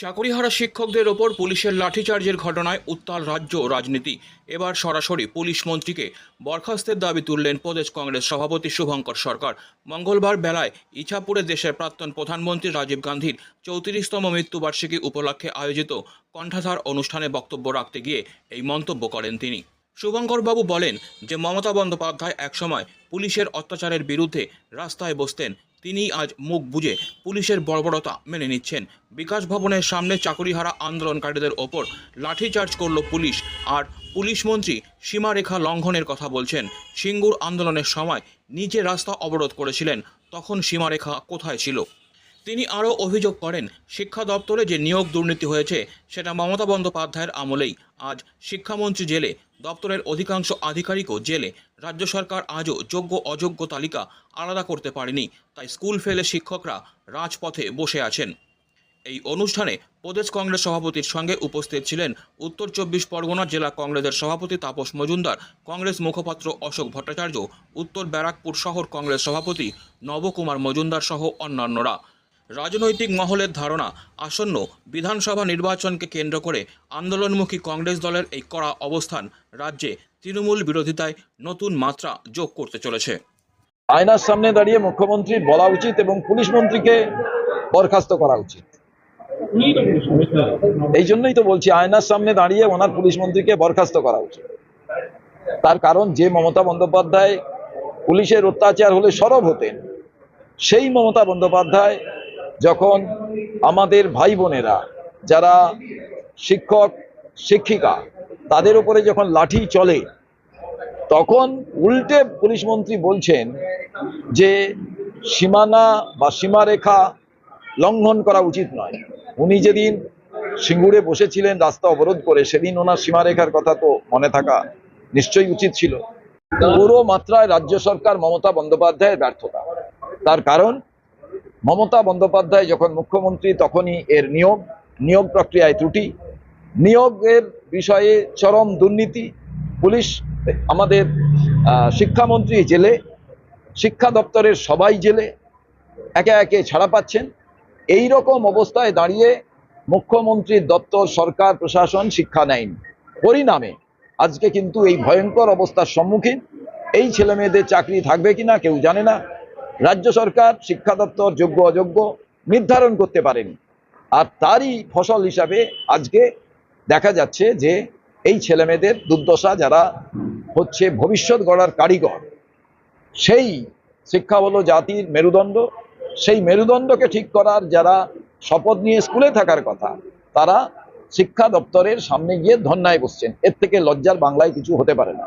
চাকরিহারা শিক্ষকদের ওপর পুলিশের লাঠিচার্জের ঘটনায় উত্তাল রাজ্য রাজনীতি। এবার সরাসরি পুলিশ মন্ত্রীকে বরখাস্তের দাবি তুললেন প্রদেশ কংগ্রেস সভাপতি শুভঙ্কর সরকার। মঙ্গলবার বেলায় ইছাপুরে দেশের প্রাক্তন প্রধানমন্ত্রী রাজীব গান্ধীর চৌত্রিশতম মৃত্যুবার্ষিকী উপলক্ষে আয়োজিত কণ্ঠাধার অনুষ্ঠানে বক্তব্য রাখতে গিয়ে এই মন্তব্য করেন তিনি। শুভঙ্করবাবু বলেন যে মমতা বন্দ্যোপাধ্যায় একসময় পুলিশের অত্যাচারের বিরুদ্ধে রাস্তায় বসতেন। তিনি আজ মুখ বুঝে পুলিশের বর্বরতা মেনে নিচ্ছেন। বিকাশ ভবনের সামনে চাকুরিহারা আন্দোলনকারীদের ওপর লাঠিচার্জ করল পুলিশ আর পুলিশ মন্ত্রী সীমারেখা লঙ্ঘনের কথা বলছেন। সিঙ্গুর আন্দোলনের সময় নিজে রাস্তা অবরোধ করেছিলেন, তখন সীমারেখা কোথায় ছিল? তিনি আরও অভিযোগ করেন, শিক্ষা দপ্তরে যে নিয়োগ দুর্নীতি হয়েছে, সেটা মমতা বন্দ্যোপাধ্যায়ের আমলেই। আজ শিক্ষামন্ত্রী জেলে, দপ্তরের অধিকাংশ আধিকারিকও জেলে। রাজ্য সরকার আজও যোগ্য অযোগ্য তালিকা আলাদা করতে পারেনি, তাই স্কুল ফেলে শিক্ষকরা রাজপথে বসে আছেন। এই অনুষ্ঠানে প্রদেশ কংগ্রেস সভাপতির সঙ্গে উপস্থিত ছিলেন উত্তর চব্বিশ পরগনা জেলা কংগ্রেসের সভাপতি তাপস মজুমদার, কংগ্রেস মুখপাত্র অশোক ভট্টাচার্য, উত্তর ব্যারাকপুর শহর কংগ্রেস সভাপতি নবকুমার মজুমদার সহ অন্যান্যরা। রাজনৈতিক মহলের ধারণা, আসন্ন বিধানসভা নির্বাচনকে কেন্দ্র করে আন্দোলনমুখী কংগ্রেস দলের এই কড়া অবস্থান রাজ্যে তৃণমূল বিরোধিতায় নতুন মাত্রা যোগ করতে চলেছে। আয়নার সামনে দাঁড়িয়ে মুখ্যমন্ত্রী বলা উচিত এবং পুলিশ মন্ত্রীকে বরখাস্ত করা উচিত। এই জন্যই তো বলছি, আয়নার সামনে দাঁড়িয়ে ওনার পুলিশ মন্ত্রীকে বরখাস্ত করা উচিত। তার কারণ, যে মমতা বন্দ্যোপাধ্যায় পুলিশের অত্যাচার হলে সরব হতেন, সেই মমতা বন্দ্যোপাধ্যায় যখন আমাদের ভাই বোনেরা যারা শিক্ষক শিক্ষিকা তাদের উপরে যখন লাঠি চলে তখন উল্টে পুলিশ মন্ত্রী বলছেন যে সীমানা বা সীমারেখা লঙ্ঘন করা উচিত নয়। উনি যেদিন সিঙ্গুরে বসেছিলেন রাস্তা অবরোধ করে সেদিন ওনার সীমারেখার কথা তো মনে থাকা নিশ্চয়ই উচিত ছিল। পুরো মাত্রায় রাজ্য সরকার মমতা বন্দ্যোপাধ্যায়ের ব্যর্থতা। তার কারণ মমতা বন্দ্যোপাধ্যায় যখন মুখ্যমন্ত্রী, তখনই এর নিয়োগ নিয়োগ প্রক্রিয়ায় ত্রুটি। নিয়োগের বিষয়ে চরম দুর্নীতি। পুলিশ, আমাদের শিক্ষামন্ত্রী জেলে, শিক্ষা দপ্তরের সবাই জেলে, একে একে ছাড়া পাচ্ছেন। এই রকম অবস্থায় দাঁড়িয়ে মুখ্যমন্ত্রীর দপ্তর, সরকার, প্রশাসন শিক্ষা নেয়নি। পরিণামে, আজকে কিন্তু এই ভয়ঙ্কর অবস্থার সম্মুখীন। এই ছেলে মেয়েদের চাকরি থাকবে কিনা কেউ জানে না। রাজ্য সরকার, শিক্ষা দপ্তর, যোগ্য, অযোগ্য নির্ধারণ করতে পারেনি। আর তারই ফসল হিসাবে আজকে দেখা যাচ্ছে যে এই ছেলেমেয়েদের দুর্দশা যারা হচ্ছে ভবিষ্যৎ গড়ার কারিগর, সেই শিক্ষা হলো জাতির মেরুদণ্ড, সেই মেরুদণ্ডকে ঠিক করার যারা শপথ নিয়ে স্কুলে থাকার কথা, তারা শিক্ষা দপ্তরের সামনে গিয়ে ধন্যায় বসছেন। এর থেকে লজ্জার বাংলায় কিছু হতে পারে না।